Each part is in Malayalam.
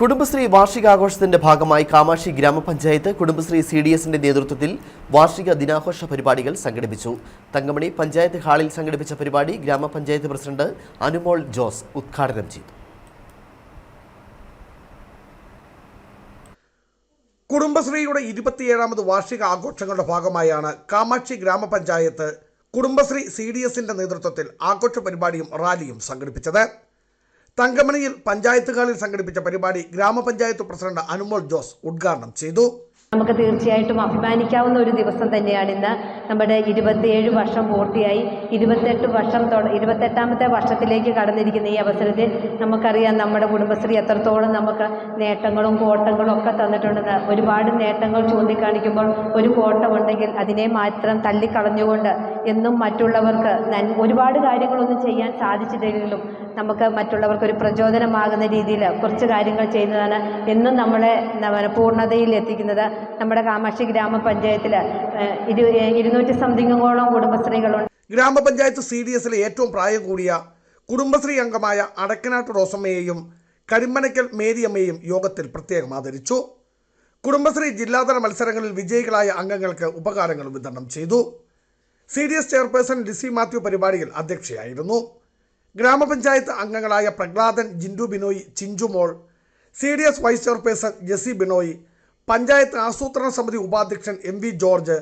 കുടുംബശ്രീ വാർഷികാഘോഷത്തിന്റെ ഭാഗമായി കാമാക്ഷി ഗ്രാമപഞ്ചായത്ത് കുടുംബശ്രീ സി ഡി എസിന്റെ നേതൃത്വത്തിൽ വാർഷിക ദിനാഘോഷ പരിപാടികൾ സംഘടിപ്പിച്ചു. തങ്കമണി പഞ്ചായത്ത് ഹാളിൽ സംഘടിപ്പിച്ച പരിപാടി ഗ്രാമപഞ്ചായത്ത് പ്രസിഡന്റ് അനുമോൾ ജോസ് ഉദ്ഘാടനം ചെയ്തു. കുടുംബശ്രീയുടെ ഇരുപത്തിയേഴാമത് വാർഷിക ആഘോഷങ്ങളുടെ ഭാഗമായാണ് കാമാക്ഷി ഗ്രാമപഞ്ചായത്ത് കുടുംബശ്രീ സി ഡി എസിന്റെ നേതൃത്വത്തിൽ ആഘോഷ പരിപാടിയും റാലിയും സംഘടിപ്പിച്ചത്. തങ്കമണിയിൽ പഞ്ചായത്തുകളിൽ സംഘടിപ്പിച്ച പരിപാടി ഗ്രാമപഞ്ചായത്ത് പ്രസിഡന്റ് അനുമോൾ ജോസ് ഉദ്ഘാടനം ചെയ്തു നമുക്ക് തീർച്ചയായിട്ടും അഭിമാനിക്കാവുന്ന ഒരു ദിവസം തന്നെയാണ് ഇന്ന്. നമ്മുടെ ഇരുപത്തിയേഴ് വർഷം പൂർത്തിയായി. ഇരുപത്തെട്ട് വർഷം തൊട- ഇരുപത്തെട്ടാമത്തെ വർഷത്തിലേക്ക് കടന്നിരിക്കുന്ന ഈ അവസരത്തിൽ നമുക്കറിയാം നമ്മുടെ കുടുംബശ്രീ എത്രത്തോളം നമുക്ക് നേട്ടങ്ങളും കോട്ടങ്ങളും ഒക്കെ തന്നിട്ടുണ്ടെന്ന്. ഒരുപാട് നേട്ടങ്ങൾ ചൂണ്ടിക്കാണിക്കുമ്പോൾ ഒരു കോട്ടമുണ്ടെങ്കിൽ അതിനെ മാത്രം തള്ളിക്കളഞ്ഞുകൊണ്ട് എന്നും മറ്റുള്ളവർക്ക് ഒരുപാട് കാര്യങ്ങളൊന്നും ചെയ്യാൻ സാധിച്ചില്ലെങ്കിലും നമുക്ക് മറ്റുള്ളവർക്ക് ഒരു പ്രചോദനമാകുന്ന രീതിയിൽ കുറച്ച് കാര്യങ്ങൾ ചെയ്യുന്നതാണ് എന്നും നമ്മളെ പൂർണതയിൽ എത്തിക്കുന്നത്. നമ്മുടെ കാമാക്ഷി ഗ്രാമപഞ്ചായത്തിൽ ഏഹ്, ഇരു ഇരുന്നൂറ്റി സംതിങ്ങോളം കുടുംബശ്രീകളുണ്ട്. ഗ്രാമപഞ്ചായത്ത് സി ഡി എസിലെ ഏറ്റവും പ്രായം കൂടിയ കുടുംബശ്രീ അംഗമായ അടക്കനാട്ട് റോസമ്മയെയും കരിമ്പനയ്ക്കൽ മേരിയമ്മയെയും യോഗത്തിൽ പ്രത്യേകം ആദരിച്ചു. കുടുംബശ്രീ ജില്ലാതല മത്സരങ്ങളിൽ വിജയികളായ അംഗങ്ങൾക്ക് ഉപകാരങ്ങൾ വിതരണം ചെയ്തു. C D S chairperson Lissy Mathew പരിപാടിയിൽ അധ്യക്ഷയായിരുന്നു. ഗ്രാമപഞ്ചായത്ത് അംഗങ്ങളായ Prahladan Jindu Binoy Chinchumol C D S vice chairperson Jessy Binoy panchayat ആസൂത്രണ സമിതി ഉപാധ്യക്ഷൻ M V George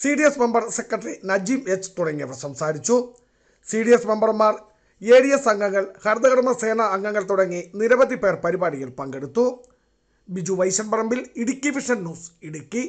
C D S member secretary Najeem H തുടങ്ങിയവർ സംസാരിച്ചു. സി ഡി എസ് മെമ്പർമാർ എ ഡി എസ് അംഗങ്ങൾ ഹരിതകർമ്മ സേന അംഗങ്ങൾ തുടങ്ങി നിരവധി പേർ പരിപാടിയിൽ പങ്കെടുത്തു. Biju Vaishan Parambil Idukki vision news Idukki.